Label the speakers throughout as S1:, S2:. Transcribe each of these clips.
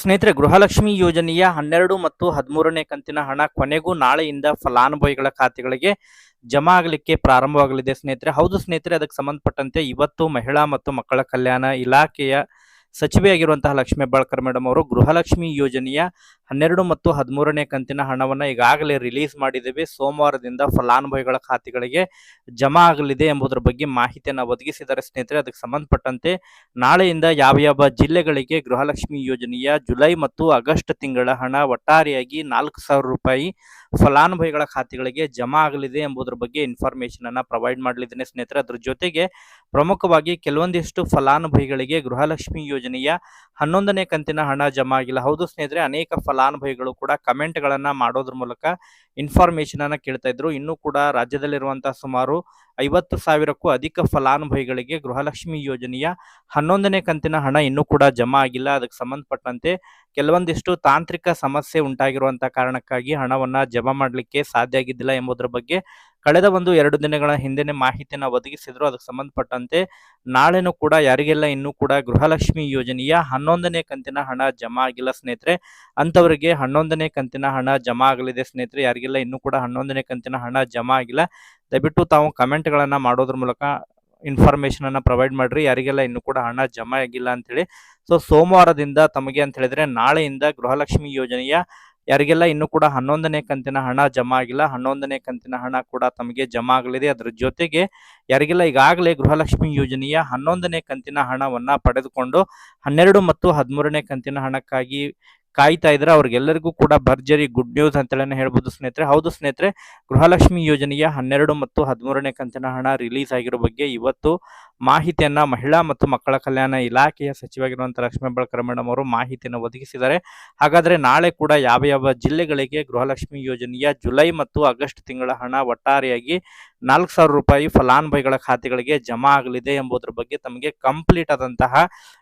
S1: ಸ್ನೇಹಿತರೆ, ಗೃಹಲಕ್ಷ್ಮಿ ಯೋಜನೆಯ ಹನ್ನೆರಡು ಮತ್ತು ಹದಿಮೂರನೇ ಕಂತಿನ ಹಣ ಕೊನೆಗೂ ನಾಳೆಯಿಂದ ಫಲಾನುಭವಿಗಳ ಖಾತೆಗಳಿಗೆ ಜಮಾ ಆಗಲಿಕ್ಕೆ ಪ್ರಾರಂಭವಾಗಲಿದೆ ಸ್ನೇಹಿತರೆ. ಹೌದು ಸ್ನೇಹಿತರೆ, ಅದಕ್ಕೆ ಸಂಬಂಧಪಟ್ಟಂತೆ ಇವತ್ತು ಮಹಿಳಾ ಮತ್ತು ಮಕ್ಕಳ ಕಲ್ಯಾಣ ಇಲಾಖೆಯ ಸಚಿವೆಯಾಗಿರುವಂತಹ ಲಕ್ಷ್ಮೀ ಹೆಬ್ಬಾಳ್ಕರ್ ಮೇಡಮ್ ಅವರು ಗೃಹಲಕ್ಷ್ಮಿ ಯೋಜನೆಯ ಹನ್ನೆರಡು ಮತ್ತು ಹದಿಮೂರನೇ ಕಂತಿನ ಹಣವನ್ನು ಈಗಾಗಲೇ ರಿಲೀಸ್ ಮಾಡಿದ್ದೇವೆ. ಸೋಮವಾರದಿಂದ ಫಲಾನುಭವಿಗಳ ಖಾತೆಗಳಿಗೆ ಜಮಾ ಆಗಲಿದೆ ಎಂಬುದರ ಬಗ್ಗೆ ಮಾಹಿತಿಯನ್ನು ಒದಗಿಸಿದರೆ ಸ್ನೇಹಿತರೆ. ಅದಕ್ಕೆ ಸಂಬಂಧಪಟ್ಟಂತೆ ನಾಳೆಯಿಂದ ಯಾವ ಯಾವ ಜಿಲ್ಲೆಗಳಿಗೆ ಗೃಹಲಕ್ಷ್ಮಿ ಯೋಜನೆಯ ಜುಲೈ ಮತ್ತು ಆಗಸ್ಟ್ ತಿಂಗಳ ಹಣ ಒಟ್ಟಾರೆಯಾಗಿ ನಾಲ್ಕು ಸಾವಿರ ರೂಪಾಯಿ ಫಲಾನುಭವಿಗಳ ಖಾತೆಗಳಿಗೆ ಜಮಾ ಆಗಲಿದೆ ಎಂಬುದರ ಬಗ್ಗೆ ಇನ್ಫಾರ್ಮೇಶನ್ ಅನ್ನ ಪ್ರೊವೈಡ್ ಮಾಡಲಿದ್ದೇನೆ ಸ್ನೇಹಿತರೆ. ಅದ್ರ ಜೊತೆಗೆ ಪ್ರಮುಖವಾಗಿ ಕೆಲವೊಂದಿಷ್ಟು ಫಲಾನುಭವಿಗಳಿಗೆ ಗೃಹಲಕ್ಷ್ಮಿ ಯೋಜನೆಯ ಹನ್ನೊಂದನೇ ಕಂತಿನ ಹಣ ಜಮಾ ಆಗಿಲ್ಲ. ಹೌದು ಸ್ನೇಹಿತರೆ, ಅನೇಕ ಫಲಾನುಭವಿಗಳು ಕೂಡ ಕಮೆಂಟ್ಗಳನ್ನ ಮಾಡೋದ್ರ ಮೂಲಕ ಇನ್ಫಾರ್ಮೇಶನ್ ಅನ್ನ ಕೇಳ್ತಾ ಇದ್ರು. ಇನ್ನೂ ಕೂಡ ರಾಜ್ಯದಲ್ಲಿರುವಂತಹ ಸುಮಾರು ಐವತ್ತು ಸಾವಿರಕ್ಕೂ ಅಧಿಕ ಫಲಾನುಭವಿಗಳಿಗೆ ಗೃಹಲಕ್ಷ್ಮಿ ಯೋಜನೆಯ ಹನ್ನೊಂದನೇ ಕಂತಿನ ಹಣ ಇನ್ನೂ ಕೂಡ ಜಮಾ ಆಗಿಲ್ಲ. ಅದಕ್ಕೆ ಸಂಬಂಧಪಟ್ಟಂತೆ ಕೆಲವೊಂದಿಷ್ಟು ತಾಂತ್ರಿಕ ಸಮಸ್ಯೆ ಉಂಟಾಗಿರುವಂತಹ ಕಾರಣಕ್ಕಾಗಿ ಹಣವನ್ನ ಜಮಾ ಮಾಡಲಿಕ್ಕೆ ಸಾಧ್ಯ ಆಗಿದ್ದಿಲ್ಲ ಎಂಬುದರ ಬಗ್ಗೆ ಕಳೆದ ಒಂದು ಎರಡು ದಿನಗಳ ಹಿಂದೆನೆ ಮಾಹಿತಿಯನ್ನು ಒದಗಿಸಿದ್ರು. ಅದಕ್ಕೆ ಸಂಬಂಧಪಟ್ಟಂತೆ ನಾಳೆನೂ ಕೂಡ ಯಾರಿಗೆಲ್ಲ ಇನ್ನೂ ಕೂಡ ಗೃಹಲಕ್ಷ್ಮಿ ಯೋಜನೆಯ ಹನ್ನೊಂದನೇ ಕಂತಿನ ಹಣ ಜಮಾ ಆಗಿಲ್ಲ ಸ್ನೇಹಿತರೆ ಅಂತವರಿಗೆ ಹನ್ನೊಂದನೇ ಕಂತಿನ ಹಣ ಜಮಾ ಆಗಲಿದೆ ಸ್ನೇಹಿತರೆ. ಯಾರಿಗೆಲ್ಲ ಇನ್ನೂ ಕೂಡ ಹನ್ನೊಂದನೇ ಕಂತಿನ ಹಣ ಜಮಾ ಆಗಿಲ್ಲ, ದಯವಿಟ್ಟು ತಾವು ಕಮೆಂಟ್ಗಳನ್ನು ಮಾಡೋದ್ರ ಮೂಲಕ ಇನ್ಫಾರ್ಮೇಶನ್ ಅನ್ನ ಪ್ರೊವೈಡ್ ಮಾಡ್ರಿ. ಯಾರಿಗೆಲ್ಲ ಇನ್ನೂ ಕೂಡ ಹಣ ಜಮಾ ಆಗಿಲ್ಲ ಅಂತೇಳಿ ಸೊ, ಸೋಮವಾರದಿಂದ ತಮಗೆ ಅಂತ ಹೇಳಿದ್ರೆ ನಾಳೆಯಿಂದ ಗೃಹಲಕ್ಷ್ಮಿ ಯೋಜನೆಯ ಯಾರಿಗೆಲ್ಲ ಇನ್ನೂ ಕೂಡ ಹನ್ನೊಂದನೇ ಕಂತಿನ ಹಣ ಜಮಾ ಆಗಿಲ್ಲ, ಹನ್ನೊಂದನೇ ಕಂತಿನ ಹಣ ಕೂಡ ತಮಗೆ ಜಮಾ ಆಗಲಿದೆ. ಅದರ ಜೊತೆಗೆ ಯಾರಿಗೆಲ್ಲ ಈಗಾಗಲೇ ಗೃಹಲಕ್ಷ್ಮಿ ಯೋಜನೆಯ ಹನ್ನೊಂದನೇ ಕಂತಿನ ಹಣವನ್ನ ಪಡೆದುಕೊಂಡು ಹನ್ನೆರಡು ಮತ್ತು ಹದಿಮೂರನೇ ಕಂತಿನ ಹಣಕ್ಕಾಗಿ ಕಾಯ್ತಾ ಇದ್ರೆ ಅವ್ರಿಗೆಲ್ಲರಿಗೂ ಕೂಡ ಭರ್ಜರಿ ಗುಡ್ ನ್ಯೂಸ್ ಅಂತೇಳಿ ಹೇಳ್ಬೋದು ಸ್ನೇಹಿತರೆ. ಹೌದು ಸ್ನೇಹಿತರೆ, ಗೃಹಲಕ್ಷ್ಮಿ ಯೋಜನೆಯ ಹನ್ನೆರಡು ಮತ್ತು ಹದಿಮೂರನೇ ಕಂತಿನ ಹಣ ರಿಲೀಸ್ ಆಗಿರೋ ಬಗ್ಗೆ ಇವತ್ತು ಮಾಹಿತಿಯನ್ನ ಮಹಿಳಾ ಮತ್ತು ಮಕ್ಕಳ ಕಲ್ಯಾಣ ಇಲಾಖೆಯ ಸಚಿವರಾಗಿರುವಂತಹ ಲಕ್ಷ್ಮೀ ಬಳಕರ್ ಮೇಡಮ್ ಅವರು ಮಾಹಿತಿಯನ್ನು ಒದಗಿಸಿದ್ದಾರೆ. ಹಾಗಾದ್ರೆ ನಾಳೆ ಕೂಡ ಯಾವ ಯಾವ ಜಿಲ್ಲೆಗಳಿಗೆ ಗೃಹಲಕ್ಷ್ಮಿ ಯೋಜನೆಯ ಜುಲೈ ಮತ್ತು ಆಗಸ್ಟ್ ತಿಂಗಳ ಹಣ ಒಟ್ಟಾರೆಯಾಗಿ ನಾಲ್ಕು ಸಾವಿರ ರೂಪಾಯಿ ಫಲಾನುಭವಿಗಳ ಖಾತೆಗಳಿಗೆ ಜಮಾ ಆಗಲಿದೆ ಎಂಬುದರ ಬಗ್ಗೆ ತಮಗೆ ಕಂಪ್ಲೀಟ್ ಆದಂತಹ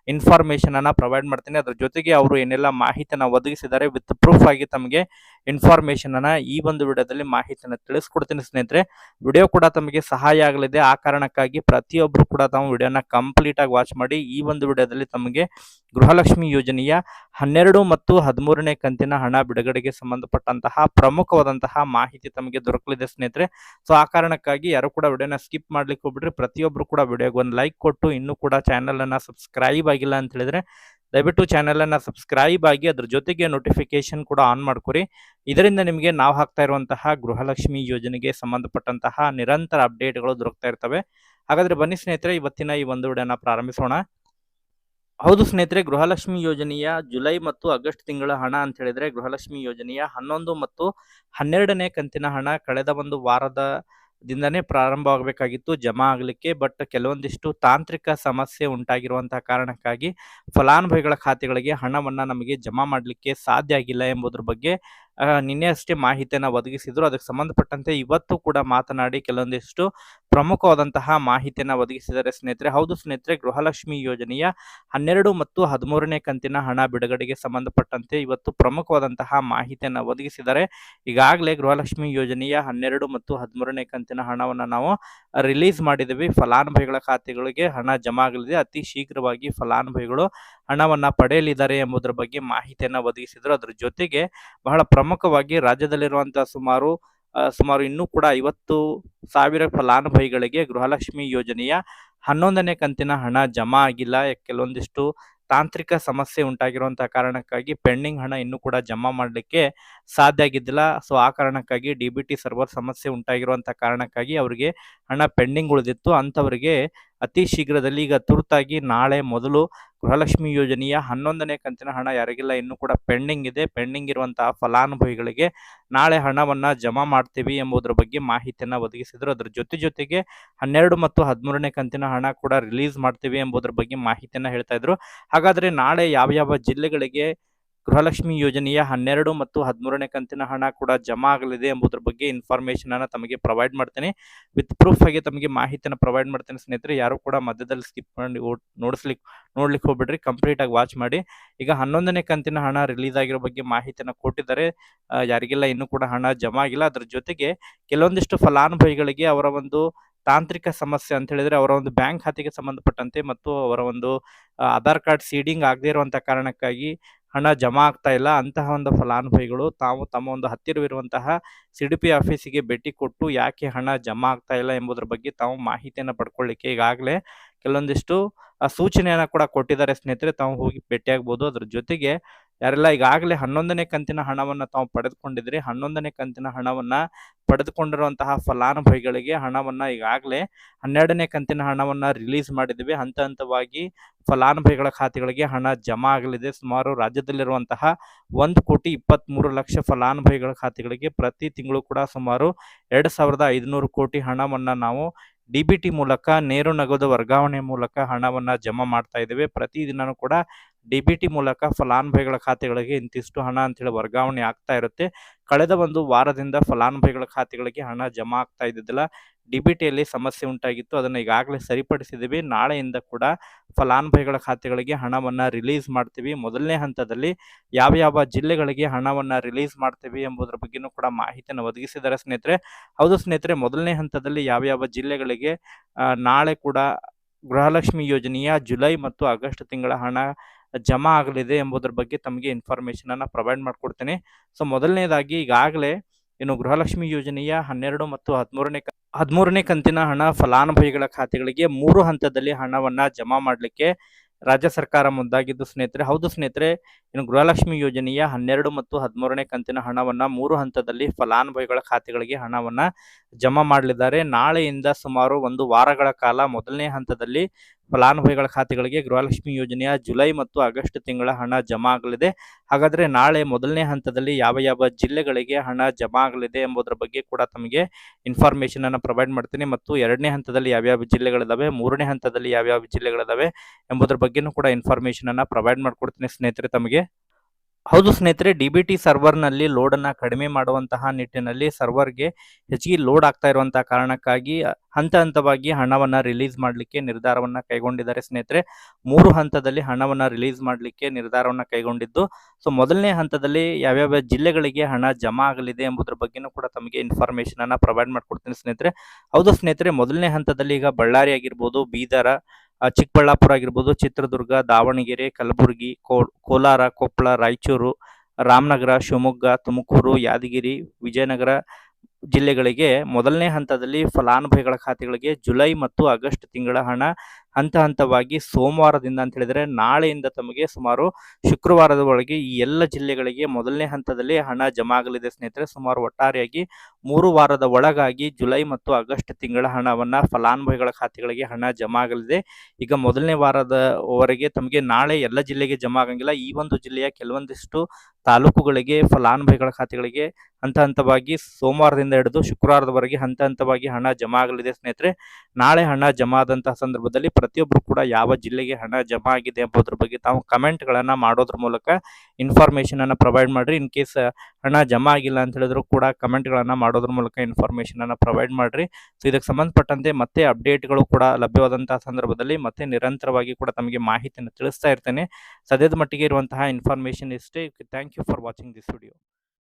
S1: ಇನ್ಫಾರ್ಮೇಶನ್ ಅನ್ನ ಪ್ರೊವೈಡ್ ಮಾಡ್ತೀನಿ. ಅದ್ರ ಜೊತೆಗೆ ಅವರು ಏನೆಲ್ಲ ಮಾಹಿತಿಯನ್ನ ಒದಗಿಸಿದ್ದಾರೆ ವಿತ್ ಪ್ರೂಫ್ ಆಗಿ ತಮಗೆ ಇನ್ಫಾರ್ಮೇಶನ್ ಅನ್ನ ಈ ಒಂದು ವಿಡಿಯೋದಲ್ಲಿ ಮಾಹಿತಿಯನ್ನು ತಿಳಿಸ್ಕೊಡ್ತೀನಿ ಸ್ನೇಹಿತರೆ. ವಿಡಿಯೋ ಕೂಡ ತಮಗೆ ಸಹಾಯ ಆಗಲಿದೆ. ಆ ಕಾರಣಕ್ಕಾಗಿ ಪ್ರತಿಯೊಬ್ಬರು ಕೂಡ ತಾವು ವಿಡಿಯೋನ ಕಂಪ್ಲೀಟ್ ಆಗಿ ವಾಚ್ ಮಾಡಿ ಈ ಒಂದು ವಿಡಿಯೋದಲ್ಲಿ ತಮಗೆ ಗೃಹಲಕ್ಷ್ಮಿ ಯೋಜನೆಯ ಹನ್ನೆರಡು ಮತ್ತು ಹದಿಮೂರನೇ ಕಂತಿನ ಹಣ ಬಿಡುಗಡೆಗೆ ಸಂಬಂಧಪಟ್ಟಂತಹ ಪ್ರಮುಖವಾದಂತಹ ಮಾಹಿತಿ ತಮಗೆ ದೊರಕಲಿದೆ ಸ್ನೇಹಿತರೆ. ಸೊ ಆ ಕಾರಣಕ್ಕಾಗಿ ಯಾರು ಕೂಡ ವಿಡಿಯೋನ ಸ್ಕಿಪ್ ಮಾಡ್ಲಿಕ್ಕೆ ಹೋಗ್ಬಿಡ್ರಿ. ಪ್ರತಿಯೊಬ್ಬರು ಕೂಡ ವಿಡಿಯೋಗೆ ಒಂದು ಲೈಕ್ ಕೊಟ್ಟು ಇನ್ನೂ ಕೂಡ ಚಾನಲ್ ಅನ್ನ ಸಬ್ಸ್ಕ್ರೈಬ್ ಆಗಿಲ್ಲ ಅಂತ ಹೇಳಿದ್ರೆ ದಯವಿಟ್ಟು ಚಾನೆಲ್ ಅನ್ನ ಸಬ್ಸ್ಕ್ರೈಬ್ ಆಗಿ ಅದ್ರ ಜೊತೆಗೆ ನೋಟಿಫಿಕೇಶನ್ ಕೂಡ ಆನ್ ಮಾಡ್ಕೊರಿ. ಇದರಿಂದ ನಿಮಗೆ ನಾವು ಹಾಕ್ತಾ ಇರುವಂತಹ ಗೃಹಲಕ್ಷ್ಮಿ ಯೋಜನೆಗೆ ಸಂಬಂಧಪಟ್ಟಂತಹ ನಿರಂತರ ಅಪ್ಡೇಟ್ಗಳು ದೊರಕ್ತಾ ಇರ್ತವೆ. ಹಾಗಾದ್ರೆ ಬನ್ನಿ ಸ್ನೇಹಿತರೆ, ಇವತ್ತಿನ ಈ ಒಂದು ವಿಡಿಯೋನ ಪ್ರಾರಂಭಿಸೋಣ. ಹೌದು ಸ್ನೇಹಿತರೆ, ಗೃಹಲಕ್ಷ್ಮಿ ಯೋಜನೆಯ ಜುಲೈ ಮತ್ತು ಆಗಸ್ಟ್ ತಿಂಗಳ ಹಣ ಅಂತ ಹೇಳಿದ್ರೆ, ಗೃಹಲಕ್ಷ್ಮಿ ಯೋಜನೆಯ ಹನ್ನೊಂದು ಮತ್ತು ಹನ್ನೆರಡನೇ ಕಂತಿನ ಹಣ ಕಳೆದ ಒಂದು ವಾರದ ದಿಂದನೇ ಪ್ರಾರಂಭವಾಗಬೇಕಾಗಿತ್ತು, ಜಮಾ ಆಗಲಿಕ್ಕೆ. ಬಟ್ ಕೆಲವೊಂದಿಷ್ಟು ತಾಂತ್ರಿಕ ಸಮಸ್ಯೆ ಉಂಟಾಗಿರುವಂತಹ ಕಾರಣಕ್ಕಾಗಿ ಫಲಾನುಭವಿಗಳ ಖಾತೆಗಳಿಗೆ ಹಣವನ್ನು ನಮಗೆ ಜಮಾ ಮಾಡಲಿಕ್ಕೆ ಸಾಧ್ಯ ಆಗಿಲ್ಲ ಎಂಬುದ್ರ ಬಗ್ಗೆ ನಿನ್ನೆ ಅಷ್ಟೇ ಮಾಹಿತಿಯನ್ನು ಒದಗಿಸಿದ್ರು. ಅದಕ್ಕೆ ಸಂಬಂಧಪಟ್ಟಂತೆ ಇವತ್ತು ಕೂಡ ಮಾತನಾಡಿ ಕೆಲವೊಂದಿಷ್ಟು ಪ್ರಮುಖವಾದಂತಹ ಮಾಹಿತಿಯನ್ನು ಒದಗಿಸಿದ್ದಾರೆ ಸ್ನೇಹಿತರೆ. ಹೌದು ಸ್ನೇಹಿತರೆ, ಗೃಹಲಕ್ಷ್ಮಿ ಯೋಜನೆಯ ಹನ್ನೆರಡು ಮತ್ತು ಹದಿಮೂರನೇ ಕಂತಿನ ಹಣ ಬಿಡುಗಡೆಗೆ ಸಂಬಂಧಪಟ್ಟಂತೆ ಇವತ್ತು ಪ್ರಮುಖವಾದಂತಹ ಮಾಹಿತಿಯನ್ನು ಒದಗಿಸಿದ್ದಾರೆ. ಈಗಾಗಲೇ ಗೃಹಲಕ್ಷ್ಮಿ ಯೋಜನೆಯ ಹನ್ನೆರಡು ಮತ್ತು ಹದಿಮೂರನೇ ಕಂತಿನ ಹಣವನ್ನು ನಾವು ರಿಲೀಸ್ ಮಾಡಿದ್ದೀವಿ. ಫಲಾನುಭವಿಗಳ ಖಾತೆಗಳಿಗೆ ಹಣ ಜಮಾ ಆಗಲಿದೆ. ಅತಿ ಶೀಘ್ರವಾಗಿ ಫಲಾನುಭವಿಗಳು ಹಣವನ್ನ ಪಡೆಯಲಿದ್ದಾರೆ ಎಂಬುದರ ಬಗ್ಗೆ ಮಾಹಿತಿಯನ್ನು ಒದಗಿಸಿದ್ರು. ಅದರ ಜೊತೆಗೆ ಬಹಳ ಪ್ರಮುಖವಾಗಿ ರಾಜ್ಯದಲ್ಲಿರುವಂತಹ ಸುಮಾರು ಸುಮಾರು ಇನ್ನೂ ಕೂಡ ಐವತ್ತು ಸಾವಿರ ಫಲಾನುಭವಿಗಳಿಗೆ ಗೃಹಲಕ್ಷ್ಮಿ ಯೋಜನೆಯ ಹನ್ನೊಂದನೇ ಕಂತಿನ ಹಣ ಜಮಾ ಆಗಿಲ್ಲ. ಕೆಲವೊಂದಿಷ್ಟು ತಾಂತ್ರಿಕ ಸಮಸ್ಯೆ ಉಂಟಾಗಿರುವಂತಹ ಕಾರಣಕ್ಕಾಗಿ ಪೆಂಡಿಂಗ್ ಹಣ ಇನ್ನೂ ಕೂಡ ಜಮಾ ಮಾಡಲಿಕ್ಕೆ ಸಾಧ್ಯ ಆಗಿದ್ದಿಲ್ಲ. ಸೊ, ಆ ಕಾರಣಕ್ಕಾಗಿ ಡಿ ಸರ್ವರ್ ಸಮಸ್ಯೆ ಉಂಟಾಗಿರುವಂತಹ ಕಾರಣಕ್ಕಾಗಿ ಅವರಿಗೆ ಹಣ ಪೆಂಡಿಂಗ್ ಉಳಿದಿತ್ತು. ಅಂಥವರಿಗೆ ಅತಿ ಶೀಘ್ರದಲ್ಲಿ ಈಗ ತುರ್ತಾಗಿ ನಾಳೆ ಮೊದಲು ಗೃಹಲಕ್ಷ್ಮಿ ಯೋಜನೆಯ ಹನ್ನೊಂದನೇ ಕಂತಿನ ಹಣ ಯಾರಿಗಿಲ್ಲ, ಇನ್ನೂ ಕೂಡ ಪೆಂಡಿಂಗ್ ಇದೆ. ಪೆಂಡಿಂಗ್ ಇರುವಂತಹ ಫಲಾನುಭವಿಗಳಿಗೆ ನಾಳೆ ಹಣವನ್ನು ಜಮಾ ಮಾಡ್ತೀವಿ ಎಂಬುದರ ಬಗ್ಗೆ ಮಾಹಿತಿಯನ್ನು ಒದಗಿಸಿದ್ರು. ಅದ್ರ ಜೊತೆ ಜೊತೆಗೆ ಹನ್ನೆರಡು ಮತ್ತು ಹದಿಮೂರನೇ ಕಂತಿನ ಹಣ ಕೂಡ ರಿಲೀಸ್ ಮಾಡ್ತೀವಿ ಎಂಬುದರ ಬಗ್ಗೆ ಮಾಹಿತಿಯನ್ನು ಹೇಳ್ತಾ ಇದ್ರು. ಹಾಗಾದ್ರೆ ನಾಳೆ ಯಾವ ಯಾವ ಜಿಲ್ಲೆಗಳಿಗೆ ಗೃಹಲಕ್ಷ್ಮಿ ಯೋಜನೆಯ ಹನ್ನೆರಡು ಮತ್ತು ಹದಿಮೂರನೇ ಕಂತಿನ ಹಣ ಕೂಡ ಜಮಾ ಆಗಲಿದೆ ಎಂಬುದರ ಬಗ್ಗೆ ಇನ್ಫಾರ್ಮೇಶನ್ ಅನ್ನ ತಮಗೆ ಪ್ರೊವೈಡ್ ಮಾಡ್ತೇನೆ. ವಿತ್ ಪ್ರೂಫ್ ಆಗಿ ತಮಗೆ ಮಾಹಿತಿಯನ್ನು ಪ್ರೊವೈಡ್ ಮಾಡ್ತೇನೆ ಸ್ನೇಹಿತರೆ, ಯಾರು ಕೂಡ ಮಧ್ಯದಲ್ಲಿ ಸ್ಕಿಪ್ ಮಾಡಿ ನೋಡಿಸ್ಲಿಕ್ಕೆ ನೋಡ್ಲಿಕ್ಕೆ ಹೋಗ್ಬಿಡ್ರಿ ಕಂಪ್ಲೀಟ್ ಆಗಿ ವಾಚ್ ಮಾಡಿ. ಈಗ ಹನ್ನೊಂದನೇ ಕಂತಿನ ಹಣ ರಿಲೀಸ್ ಆಗಿರೋ ಬಗ್ಗೆ ಮಾಹಿತಿಯನ್ನು ಕೊಟ್ಟಿದ್ದಾರೆ. ಯಾರಿಗೆಲ್ಲ ಇನ್ನೂ ಕೂಡ ಹಣ ಜಮಾ ಆಗಿಲ್ಲ, ಅದರ ಜೊತೆಗೆ ಕೆಲವೊಂದಿಷ್ಟು ಫಲಾನುಭವಿಗಳಿಗೆ ಅವರ ಒಂದು ತಾಂತ್ರಿಕ ಸಮಸ್ಯೆ ಅಂತ ಹೇಳಿದ್ರೆ ಅವರ ಒಂದು ಬ್ಯಾಂಕ್ ಖಾತೆಗೆ ಸಂಬಂಧಪಟ್ಟಂತೆ ಮತ್ತು ಅವರ ಒಂದು ಆಧಾರ್ ಕಾರ್ಡ್ ಸೀಡಿಂಗ್ ಆಗದೇ ಇರುವಂತಹ ಕಾರಣಕ್ಕಾಗಿ ಹಣ ಜಮಾ ಆಗ್ತಾ ಇಲ್ಲ. ಅಂತಹ ಒಂದು ಫಲಾನುಭವಿಗಳು ತಾವು ತಮ್ಮ ಒಂದು ಹತ್ತಿರವಿರುವಂತಹ ಸಿ ಡಿ ಪಿ ಆಫೀಸಿಗೆ ಭೇಟಿ ಕೊಟ್ಟು ಯಾಕೆ ಹಣ ಜಮಾ ಆಗ್ತಾ ಇಲ್ಲ ಎಂಬುದರ ಬಗ್ಗೆ ತಾವು ಮಾಹಿತಿಯನ್ನು ಪಡ್ಕೊಳ್ಳಿಕ್ಕೆ ಈಗಾಗಲೇ ಕೆಲವೊಂದಿಷ್ಟು ಸೂಚನೆಯನ್ನ ಕೂಡ ಕೊಟ್ಟಿದ್ದಾರೆ ಸ್ನೇಹಿತರೆ. ತಾವು ಹೋಗಿ ಭೇಟಿಯಾಗ್ಬೋದು. ಅದ್ರ ಜೊತೆಗೆ ಯಾರೆಲ್ಲ ಈಗಾಗಲೇ ಹನ್ನೊಂದನೇ ಕಂತಿನ ಹಣವನ್ನು ತಾವು ಪಡೆದುಕೊಂಡಿದ್ರಿ ಹನ್ನೊಂದನೇ ಕಂತಿನ ಹಣವನ್ನು ಪಡೆದುಕೊಂಡಿರುವಂತಹ ಫಲಾನುಭವಿಗಳಿಗೆ ಹಣವನ್ನು ಈಗಾಗಲೇ ಹನ್ನೆರಡನೇ ಕಂತಿನ ಹಣವನ್ನು ರಿಲೀಸ್ ಮಾಡಿದ್ದೀವಿ. ಹಂತ ಹಂತವಾಗಿ ಫಲಾನುಭವಿಗಳ ಖಾತೆಗಳಿಗೆ ಹಣ ಜಮಾ ಆಗಲಿದೆ. ಸುಮಾರು ರಾಜ್ಯದಲ್ಲಿರುವಂತಹ ಒಂದು ಕೋಟಿ ಇಪ್ಪತ್ತ್ಮೂರು ಲಕ್ಷ ಫಲಾನುಭವಿಗಳ ಖಾತೆಗಳಿಗೆ ಪ್ರತಿ ತಿಂಗಳು ಕೂಡ ಸುಮಾರು ಎರಡು ಸಾವಿರದ ಐದುನೂರು ಕೋಟಿ ಹಣವನ್ನು ನಾವು ಡಿ ಬಿ ಟಿ ಮೂಲಕ, ನೇರ ನಗದು ವರ್ಗಾವಣೆ ಮೂಲಕ ಹಣವನ್ನು ಜಮಾ ಮಾಡ್ತಾ ಇದ್ದೇವೆ. ಪ್ರತಿದಿನನೂ ಕೂಡ ಡಿ ಬಿ ಟಿ ಮೂಲಕ ಫಲಾನುಭವಿಗಳ ಖಾತೆಗಳಿಗೆ ಇಂತಿಷ್ಟು ಹಣ ಅಂತೇಳಿ ವರ್ಗಾವಣೆ ಆಗ್ತಾ ಇರುತ್ತೆ. ಕಳೆದ ಒಂದು ವಾರದಿಂದ ಫಲಾನುಭವಿಗಳ ಖಾತೆಗಳಿಗೆ ಹಣ ಜಮಾ ಆಗ್ತಾ ಇದ್ದಿದ್ದಿಲ್ಲ. ಡಿ ಬಿ ಟಿಯಲ್ಲಿ ಸಮಸ್ಯೆ ಉಂಟಾಗಿತ್ತು. ಅದನ್ನು ಈಗಾಗಲೇ ಸರಿಪಡಿಸಿದ್ದೀವಿ ನಾಳೆಯಿಂದ ಕೂಡ ಫಲಾನುಭವಿಗಳ ಖಾತೆಗಳಿಗೆ ಹಣವನ್ನು ರಿಲೀಸ್ ಮಾಡ್ತೀವಿ. ಮೊದಲನೇ ಹಂತದಲ್ಲಿ ಯಾವ ಯಾವ ಜಿಲ್ಲೆಗಳಿಗೆ ಹಣವನ್ನು ರಿಲೀಸ್ ಮಾಡ್ತೀವಿ ಎಂಬುದರ ಬಗ್ಗೆನೂ ಕೂಡ ಮಾಹಿತಿಯನ್ನು ಒದಗಿಸಿದ್ದಾರೆ ಸ್ನೇಹಿತರೆ. ಹೌದು ಸ್ನೇಹಿತರೆ, ಮೊದಲನೇ ಹಂತದಲ್ಲಿ ಯಾವ ಯಾವ ಜಿಲ್ಲೆಗಳಿಗೆ ನಾಳೆ ಕೂಡ ಗೃಹಲಕ್ಷ್ಮಿ ಯೋಜನೆಯ ಜುಲೈ ಮತ್ತು ಆಗಸ್ಟ್ ತಿಂಗಳ ಹಣ ಜಮಾ ಆಗಲಿದೆ ಎಂಬುದರ ಬಗ್ಗೆ ತಮಗೆ ಇನ್ಫಾರ್ಮೇಶನ್ ಅನ್ನ ಪ್ರೊವೈಡ್ ಮಾಡಿಕೊಡ್ತೇನೆ. ಸೊ ಮೊದಲನೇದಾಗಿ ಈಗಾಗಲೇ ಇನ್ನು ಗೃಹಲಕ್ಷ್ಮಿ ಯೋಜನೆಯ ಹನ್ನೆರಡು ಮತ್ತು ಹದಿಮೂರನೇ ಹದಿಮೂರನೇ ಕಂತಿನ ಹಣ ಫಲಾನುಭವಿಗಳ ಖಾತೆಗಳಿಗೆ ಮೂರು ಹಂತದಲ್ಲಿ ಹಣವನ್ನ ಜಮಾ ಮಾಡಲಿಕ್ಕೆ ರಾಜ್ಯ ಸರ್ಕಾರ ಮುಂದಾಗಿದ್ದು ಸ್ನೇಹಿತರೆ, ಹೌದು ಸ್ನೇಹಿತರೆ, ಇನ್ನು ಗೃಹಲಕ್ಷ್ಮಿ ಯೋಜನೆಯ ಹನ್ನೆರಡು ಮತ್ತು ಹದಿಮೂರನೇ ಕಂತಿನ ಹಣವನ್ನ ಮೂರು ಹಂತದಲ್ಲಿ ಫಲಾನುಭವಿಗಳ ಖಾತೆಗಳಿಗೆ ಹಣವನ್ನ ಜಮಾ ಮಾಡಲಿದ್ದಾರೆ. ನಾಳೆಯಿಂದ ಸುಮಾರು ಒಂದು ವಾರಗಳ ಕಾಲ ಮೊದಲನೇ ಹಂತದಲ್ಲಿ ಫಲಾನುಭವಿಗಳ ಖಾತೆಗಳಿಗೆ ಗೃಹಲಕ್ಷ್ಮಿ ಯೋಜನೆಯ ಜುಲೈ ಮತ್ತು ಆಗಸ್ಟ್ ತಿಂಗಳ ಹಣ ಜಮಾ ಆಗಲಿದೆ ಹಾಗಾದ್ರೆ ನಾಳೆ ಮೊದಲನೇ ಹಂತದಲ್ಲಿ ಯಾವ ಯಾವ ಜಿಲ್ಲೆಗಳಿಗೆ ಹಣ ಜಮಾ ಆಗಲಿದೆ ಎಂಬುದರ ಬಗ್ಗೆ ಕೂಡ ತಮಗೆ ಇನ್ಫಾರ್ಮೇಷನ್ ಅನ್ನು ಪ್ರೊವೈಡ್ ಮಾಡ್ತೀನಿ. ಮತ್ತು ಎರಡನೇ ಹಂತದಲ್ಲಿ ಯಾವ್ಯಾವ ಜಿಲ್ಲೆಗಳಿದಾವೆ, ಮೂರನೇ ಹಂತದಲ್ಲಿ ಯಾವ್ಯಾವ ಜಿಲ್ಲೆಗಳಿದಾವೆ ಎಂಬುದರ ಬಗ್ಗೆನೂ ಕೂಡ ಇನ್ಫಾರ್ಮೇಷನ್ ಅನ್ನು ಪ್ರೊವೈಡ್ ಮಾಡ್ಕೊಡ್ತೀನಿ ಸ್ನೇಹಿತರೆ ತಮಗೆ. ಹೌದು ಸ್ನೇಹಿತರೆ ಡಿ ಬಿ ಟಿ ಸರ್ವರ್ನಲ್ಲಿ ಲೋಡನ್ನು ಕಡಿಮೆ ಮಾಡುವಂತಹ ನಿಟ್ಟಿನಲ್ಲಿ ಸರ್ವರ್ಗೆ ಹೆಚ್ಚಿಗೆ ಲೋಡ್ ಆಗ್ತಾ ಇರುವಂತಹ ಕಾರಣಕ್ಕಾಗಿ ಹಂತ ಹಂತವಾಗಿ ಹಣವನ್ನು ರಿಲೀಸ್ ಮಾಡಲಿಕ್ಕೆ ನಿರ್ಧಾರವನ್ನು ಕೈಗೊಂಡಿದ್ದಾರೆ ಸ್ನೇಹಿತರೆ. ಮೂರು ಹಂತದಲ್ಲಿ ಹಣವನ್ನು ರಿಲೀಸ್ ಮಾಡಲಿಕ್ಕೆ ನಿರ್ಧಾರವನ್ನು ಕೈಗೊಂಡಿದ್ದು, ಸೊ ಮೊದಲನೇ ಹಂತದಲ್ಲಿ ಯಾವ್ಯಾವ ಜಿಲ್ಲೆಗಳಿಗೆ ಹಣ ಜಮಾ ಆಗಲಿದೆ ಎಂಬುದರ ಬಗ್ಗೆನೂ ಕೂಡ ತಮಗೆ ಇನ್ಫಾರ್ಮೇಷನ್ ಪ್ರೊವೈಡ್ ಮಾಡಿಕೊಡ್ತೀನಿ ಸ್ನೇಹಿತರೆ. ಹೌದು ಸ್ನೇಹಿತರೆ, ಮೊದಲನೇ ಹಂತದಲ್ಲಿ ಈಗ ಬಳ್ಳಾರಿ ಆಗಿರ್ಬೋದು, ಬೀದರ ಚಿಕ್ಕಬಳ್ಳಾಪುರ ಆಗಿರ್ಬೋದು ಚಿತ್ರದುರ್ಗ ದಾವಣಗೆರೆ ಕಲಬುರಗಿ ಕೋಲಾರ ಕೊಪ್ಪಳ ರಾಯಚೂರು ರಾಮನಗರ ಶಿವಮೊಗ್ಗ ತುಮಕೂರು ಯಾದಗಿರಿ ವಿಜಯನಗರ ಜಿಲ್ಲೆಗಳಿಗೆ ಮೊದಲನೇ ಹಂತದಲ್ಲಿ ಫಲಾನುಭವಿಗಳ ಖಾತೆಗಳಿಗೆ ಜುಲೈ ಮತ್ತು ಆಗಸ್ಟ್ ತಿಂಗಳ ಹಣ ಹಂತ ಹಂತವಾಗಿ ಸೋಮವಾರದಿಂದ ಅಂತ ಹೇಳಿದರೆ ನಾಳೆಯಿಂದ ತಮಗೆ ಸುಮಾರು ಶುಕ್ರವಾರದ ಒಳಗೆ ಈ ಎಲ್ಲ ಜಿಲ್ಲೆಗಳಿಗೆ ಮೊದಲನೇ ಹಂತದಲ್ಲಿ ಹಣ ಜಮಾ ಆಗಲಿದೆ ಸ್ನೇಹಿತರೆ. ಸುಮಾರು ಒಟ್ಟಾರೆಯಾಗಿ ಮೂರು ವಾರದ ಒಳಗಾಗಿ ಜುಲೈ ಮತ್ತು ಆಗಸ್ಟ್ ತಿಂಗಳ ಹಣವನ್ನು ಫಲಾನುಭವಿಗಳ ಖಾತೆಗಳಿಗೆ ಹಣ ಜಮಾ ಆಗಲಿದೆ ಈಗ ಮೊದಲನೇ ವಾರದವರೆಗೆ ತಮಗೆ ನಾಳೆ ಎಲ್ಲ ಜಿಲ್ಲೆಗೆ ಜಮಾ ಆಗಂಗಿಲ್ಲ ಈ ಒಂದು ಜಿಲ್ಲೆಯ ಕೆಲವೊಂದಿಷ್ಟು ತಾಲೂಕುಗಳಿಗೆ ಫಲಾನುಭವಿಗಳ ಖಾತೆಗಳಿಗೆ ಹಂತ ಹಂತವಾಗಿ ಸೋಮವಾರದಿಂದ ಹಿಡಿದು ಶುಕ್ರವಾರದವರೆಗೆ ಹಂತ ಹಂತವಾಗಿ ಹಣ ಜಮಾ ಆಗಲಿದೆ ಸ್ನೇಹಿತರೆ. ನಾಳೆ ಹಣ ಜಮಾ ಆದಂತಹ ಸಂದರ್ಭದಲ್ಲಿ ಪ್ರತಿಯೊಬ್ಬರು ಕೂಡ ಯಾವ ಜಿಲ್ಲೆಗೆ ಹಣ ಜಮಾ ಆಗಿದೆ ಎಂಬುದ್ರ ಬಗ್ಗೆ ತಾವು ಕಮೆಂಟ್ಗಳನ್ನು ಮಾಡೋದ್ರ ಮೂಲಕ ಇನ್ಫಾರ್ಮೇಷನ್ ಅನ್ನ ಪ್ರೊವೈಡ್ ಮಾಡ್ರಿ. ಇನ್ ಕೇಸ್ ಹಣ ಜಮಾ ಆಗಿಲ್ಲ ಅಂತ ಹೇಳಿದ್ರು ಕೂಡ ಕಮೆಂಟ್ಗಳನ್ನು ಮಾಡೋದ್ರ ಮೂಲಕ ಇನ್ಫಾರ್ಮೇಷನ್ ಅನ್ನ ಪ್ರೊವೈಡ್ ಮಾಡ್ರಿ. ಸೊ ಇದಕ್ಕೆ ಸಂಬಂಧಪಟ್ಟಂತೆ ಮತ್ತೆ ಅಪ್ಡೇಟ್ಗಳು ಕೂಡ ಲಭ್ಯವಾದಂತಹ ಸಂದರ್ಭದಲ್ಲಿ ಮತ್ತೆ ನಿರಂತರವಾಗಿ ಕೂಡ ತಮಗೆ ಮಾಹಿತಿಯನ್ನು ತಿಳಿಸ್ತಾ ಇರ್ತೇನೆ. ಸದ್ಯದ ಮಟ್ಟಿಗೆ ಇರುವಂತಹ ಇನ್ಫಾರ್ಮೇಷನ್ ಇಷ್ಟೇ. Thank you for watching this video